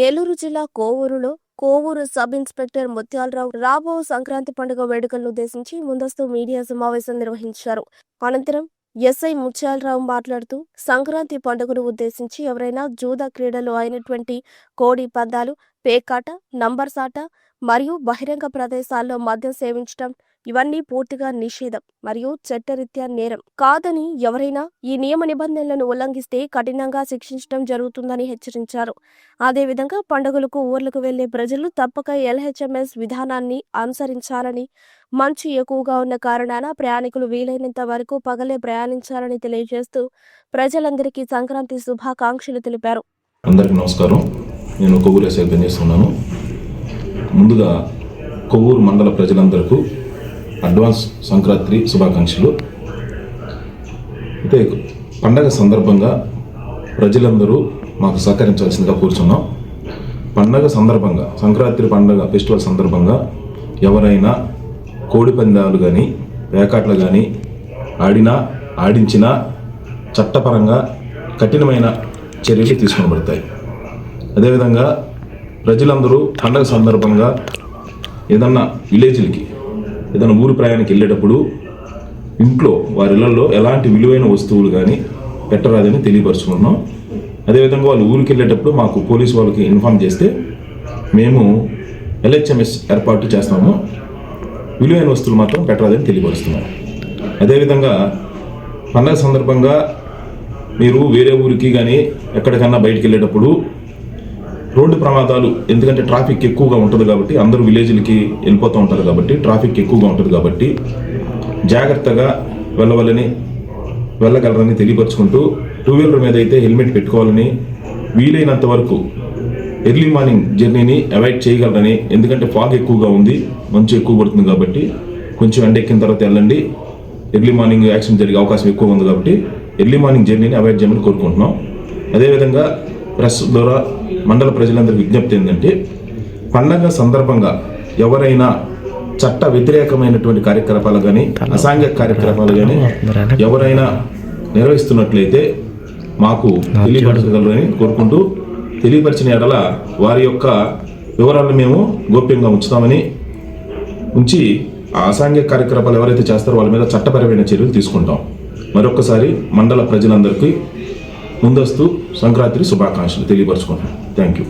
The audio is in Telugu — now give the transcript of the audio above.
నెల్లూరు జిల్లా కోవూరులో కోవూరు సబ్ ఇన్స్పెక్టర్ ముత్యాలరావు రాబో సంక్రాంతి పండుగ వేడుకలను ఉద్దేశించి ముందస్తు మీడియా సమావేశం నిర్వహించారు. అనంతరం ఎస్ఐ ముత్యాలరావు మాట్లాడుతూ సంక్రాంతి పండుగను ఉద్దేశించి ఎవరైనా జూదా క్రీడలు అయినటువంటి కోడి పందాలు పేకాట నంబర్సాట మరియు బహిరంగ ప్రదేశాల్లో మద్యం సేవించడం ఇవన్నీ పూర్తిగా నిషేధం మరియు చట్టరీత్యా నేరం. కాదని ఎవరైనా ఈ నియమ నిబంధనలను ఉల్లంఘిస్తే కఠినంగా శిక్షించడం జరుగుతుందని హెచ్చరించారు. అదేవిధంగా పండుగలకు ఊర్లకు వెళ్ళే ప్రజలు తప్పక ఎల్హెచ్ఎంఎస్ విధానాన్ని అనుసరించాలని మంచు ఎక్కువగా ఉన్న కారణాన ప్రయాణికులు వీలైనంత వరకు పగలే ప్రయాణించాలని తెలియజేస్తూ ప్రజలందరికీ సంక్రాంతి శుభాకాంక్షలు తెలిపారు. అందరికీ నమస్కారం. నేను కొవ్వూరు ఎస్ఐ పనిచేస్తున్నాను ముందుగా కొవ్వూరు మండల ప్రజలందరకు అడ్వాన్స్ సంక్రాంతి శుభాకాంక్షలు. అయితే పండగ సందర్భంగా ప్రజలందరూ మాకు సహకరించాల్సిందిగా కూర్చున్నాం. పండగ సందర్భంగా సంక్రాంతి పండగ ఫెస్టివల్ సందర్భంగా ఎవరైనా కోడి పందాలు కానీ వేకాట్లు కానీ ఆడినా ఆడించినా చట్టపరంగా కఠినమైన చర్యలు తీసుకోబడతాయి అదేవిధంగా ప్రజలందరూ పండగ సందర్భంగా ఏదన్నా విలేజ్లకి ఏదైనా ఊరు ప్రయాణానికి వెళ్ళేటప్పుడు ఇంట్లో వారి ఇళ్ళలో ఎలాంటి విలువైన వస్తువులు కానీ పెట్టరాదని తెలియపరుచుకున్నాం. అదేవిధంగా వాళ్ళు ఊరికి వెళ్ళేటప్పుడు మాకు పోలీసు వాళ్ళకి ఇన్ఫామ్ చేస్తే మేము ఎల్హెచ్ఎంఎస్ ఏర్పాటు చేస్తాము. విలువైన వస్తువులు మాత్రం పెట్టరాదని తెలియపరుస్తున్నాం. అదేవిధంగా పండగ సందర్భంగా మీరు వేరే ఊరికి కానీ ఎక్కడికన్నా బయటికి వెళ్ళేటప్పుడు రోడ్డు ప్రమాదాలు ఎందుకంటే ట్రాఫిక్ ఎక్కువగా ఉంటుంది కాబట్టి అందరూ విలేజ్లకి వెళ్ళిపోతూ ఉంటారు కాబట్టి ట్రాఫిక్ ఎక్కువగా ఉంటుంది కాబట్టి జాగ్రత్తగా వెళ్ళవలని వెళ్ళగలరని తెలియపరుచుకుంటూ టూ వీలర్ మీద అయితే హెల్మెట్ పెట్టుకోవాలని వీలైనంత వరకు ఎర్లీ మార్నింగ్ జర్నీని అవాయిడ్ చేయగలరని ఎందుకంటే ఫాగ్ ఎక్కువగా ఉంది మంచు ఎక్కువ పడుతుంది కాబట్టి కొంచెం ఎండ ఎక్కిన తర్వాత వెళ్ళండి. ఎర్లీ మార్నింగ్ యాక్సిడెంట్ జరిగే అవకాశం ఎక్కువ ఉంది కాబట్టి ఎర్లీ మార్నింగ్ జర్నీని అవాయిడ్ చేయమని కోరుకుంటున్నాం. అదేవిధంగా ప్రెస్ ద్వారా మండల ప్రజలందరి విజ్ఞప్తి ఏంటంటే పండగ సందర్భంగా ఎవరైనా చట్ట వ్యతిరేకమైనటువంటి కార్యకలాపాలు కానీ అసాంఘిక కార్యకలాపాలు కానీ ఎవరైనా నిర్వహిస్తున్నట్లయితే మాకు తెలియపరచగలరని కోరుకుంటూ తెలియపరిచిన ఎడల వారి యొక్క వివరాలను మేము గోప్యంగా ఉంచుతామని ఉంచి ఆ అసాంఘిక కార్యకలాపాలు ఎవరైతే చేస్తారో వాళ్ళ మీద చట్టపరమైన చర్యలు తీసుకుంటాం. మరొకసారి మండల ప్రజలందరికీ ముందస్తు సంక్రాంతి శుభాకాంక్షలు తెలియపరచుకుంటున్నాం థ్యాంక్ యూ